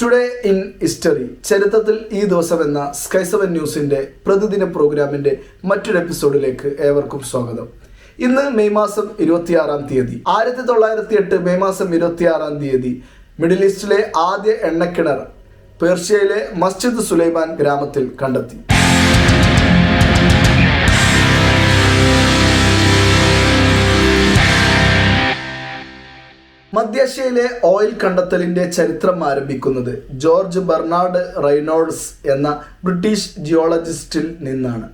Today in history ചരിത്രത്തിൽ ഈ ദിവസം എന്ന സ്കൈ സെവൻ ന്യൂസിന്റെ പ്രതിദിന പ്രോഗ്രാമിന്റെ മറ്റൊരു എപ്പിസോഡിലേക്ക് ഏവർക്കും സ്വാഗതം. ഇന്ന് മെയ് മാസം ഇരുപത്തിയാറാം തീയതി. ആയിരത്തി തൊള്ളായിരത്തി എട്ട് മെയ് മാസം ഇരുപത്തിയാറാം തീയതി മിഡിൽ ഈസ്റ്റിലെ ആദ്യ എണ്ണക്കിണർ പേർഷ്യയിലെ മസ്ജിദ് സുലൈമാൻ ഗ്രാമത്തിൽ കണ്ടെത്തി. മധ്യേഷ്യയിലെ ഓയിൽ കണ്ടെത്തലിന്റെ ചരിത്രം ആരംഭിക്കുന്നത് ജോർജ് ബെർണാർഡ് റൈനോൾഡ്സ് എന്ന ബ്രിട്ടീഷ് ജിയോളജിസ്റ്റിൽ നിന്നാണ്.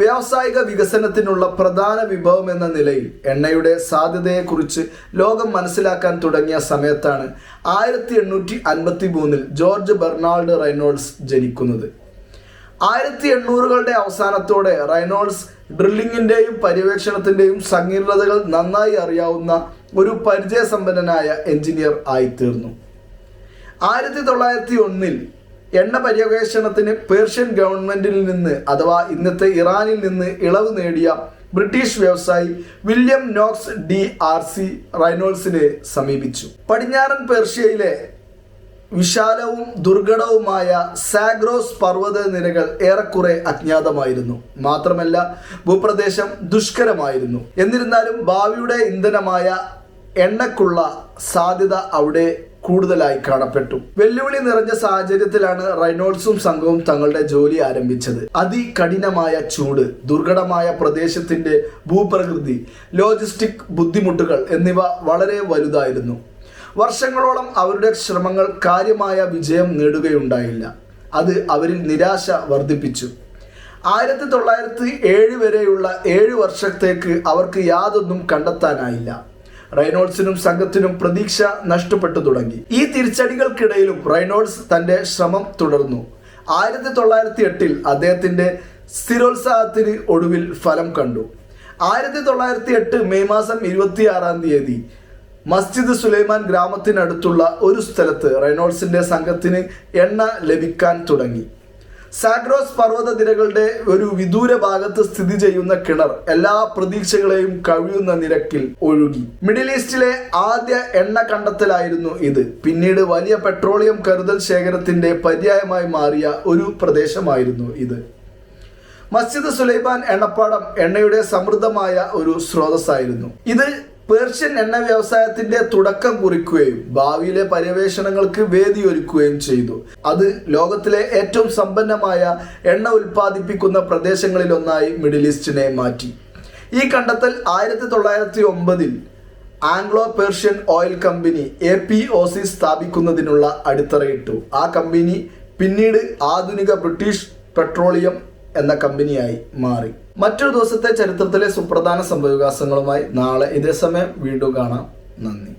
വ്യാവസായിക വികസനത്തിനുള്ള പ്രധാന വിഭവം എന്ന നിലയിൽ എണ്ണയുടെ സാധ്യതയെക്കുറിച്ച് ലോകം മനസ്സിലാക്കാൻ തുടങ്ങിയ സമയത്താണ് ആയിരത്തി എണ്ണൂറ്റി അൻപത്തി മൂന്നിൽ ജോർജ് ബെർണാൾഡ് റൈനോൾഡ്സ് ജനിക്കുന്നത്. ആയിരത്തി എണ്ണൂറുകളുടെ അവസാനത്തോടെ റൈനോൾഡ്സ് ഡ്രില്ലിങ്ങിന്റെയും പര്യവേക്ഷണത്തിന്റെയും സങ്കീർണതകൾ നന്നായി അറിയാവുന്ന ഒരു പരിചയസമ്പന്നനായ എഞ്ചിനീയർ ആയിത്തീർന്നു. ആയിരത്തി തൊള്ളായിരത്തി ഒന്നിൽ എണ്ണ പര്യവേഷണത്തിന് പേർഷ്യൻ ഗവൺമെന്റിൽ നിന്ന് അഥവാ ഇന്നത്തെ ഇറാനിൽ നിന്ന് ഇളവ് നേടിയ ബ്രിട്ടീഷ് വ്യവസായി William Knox D R C റൈനോൾസിനെ സമീപിച്ചു. പടിഞ്ഞാറൻ പേർഷ്യയിലെ വിശാലവും ദുർഘടവുമായ സാഗ്രോസ് പർവത നിരകൾ ഏറെക്കുറെ അജ്ഞാതമായിരുന്നു. മാത്രമല്ല ഭൂപ്രദേശം ദുഷ്കരമായിരുന്നു. എന്നിരുന്നാലും ഭാവിയുടെ ഇന്ധനമായ എണ്ണക്കുള്ള സാധ്യത അവിടെ കൂടുതലായി കാണപ്പെട്ടു. വെല്ലുവിളി നിറഞ്ഞ സാഹചര്യത്തിലാണ് റൈനോൾസും സംഘവും തങ്ങളുടെ ജോലി ആരംഭിച്ചത്. അതികഠിനമായ ചൂട് ദുർഘടമായ പ്രദേശത്തിന്റെ ഭൂപ്രകൃതി ലോജിസ്റ്റിക് ബുദ്ധിമുട്ടുകൾ എന്നിവ വളരെ വലുതായിരുന്നു. വർഷങ്ങളോളം അവരുടെ ശ്രമങ്ങൾ കാര്യമായ വിജയം നേടുകയുണ്ടായില്ല. അത് അവരിൽ നിരാശ വർദ്ധിപ്പിച്ചു. ആയിരത്തി തൊള്ളായിരത്തി ഏഴ് വരെയുള്ള ഏഴ് വർഷത്തേക്ക് അവർക്ക് യാതൊന്നും കണ്ടെത്താനായില്ല. റൈനോൾഡ്സിനും സംഘത്തിനും പ്രതീക്ഷ നഷ്ടപ്പെട്ടു തുടങ്ങി. ഈ തിരിച്ചടികൾക്കിടയിലും റൈനോൾസ് തന്റെ ശ്രമം തുടർന്നു. ആയിരത്തി തൊള്ളായിരത്തി എട്ടിൽ അദ്ദേഹത്തിന്റെ സ്ഥിരോത്സാഹത്തിന് ഒടുവിൽ ഫലം കണ്ടു. ആയിരത്തി തൊള്ളായിരത്തി എട്ട് മെയ് മാസം ഇരുപത്തി ആറാം തീയതി മസ്ജിദ് സുലൈമാൻ ഗ്രാമത്തിനടുത്തുള്ള ഒരു സ്ഥലത്ത് റൈനോൾസിന്റെ സംഘത്തിന് എണ്ണ ലഭിക്കാൻ തുടങ്ങി. സാഗ്രോസ് പർവത നിരകളുടെ ഒരു വിദൂര ഭാഗത്ത് സ്ഥിതി ചെയ്യുന്ന കിണർ എല്ലാ പ്രതീക്ഷകളെയും കഴിയുന്ന നിരക്കിൽ ഒഴുകി. മിഡിൽ ഈസ്റ്റിലെ ആദ്യ എണ്ണ കണ്ടെത്തലായിരുന്നു ഇത്. പിന്നീട് വലിയ പെട്രോളിയം കരുതൽ ശേഖരത്തിന്റെ പര്യായമായി മാറിയ ഒരു പ്രദേശമായിരുന്നു ഇത്. മസ്ജിദ് സുലൈബാൻ എണ്ണപ്പാടം എണ്ണയുടെ സമൃദ്ധമായ ഒരു സ്രോതസ്സായിരുന്നു. ഇത് പേർഷ്യൻ എണ്ണ വ്യവസായത്തിന്റെ തുടക്കം കുറിക്കുകയും ഭാവിയിലെ പര്യവേഷണങ്ങൾക്ക് വേദിയൊരുക്കുകയും ചെയ്തു. അത് ലോകത്തിലെ ഏറ്റവും സമ്പന്നമായ എണ്ണ ഉൽപ്പാദിപ്പിക്കുന്ന പ്രദേശങ്ങളിലൊന്നായി മിഡിൽ ഈസ്റ്റിനെ മാറ്റി. ഈ കണ്ടെത്തൽ ആയിരത്തി തൊള്ളായിരത്തി ഒമ്പതിൽ Anglo Persian oil company A P O C സ്ഥാപിക്കുന്നതിനുള്ള അടിത്തറയിട്ടു ആ കമ്പനി പിന്നീട് ആധുനിക ബ്രിട്ടീഷ് പെട്രോളിയം എന്ന കമ്പനിയായി മാറി. മറ്റൊരു ദിവസത്തെ ചരിത്രത്തിലെ സുപ്രധാന സംഭവവികാസങ്ങളുമായി നാളെ ഇതേ സമയം വീണ്ടും കാണാം. നന്ദി.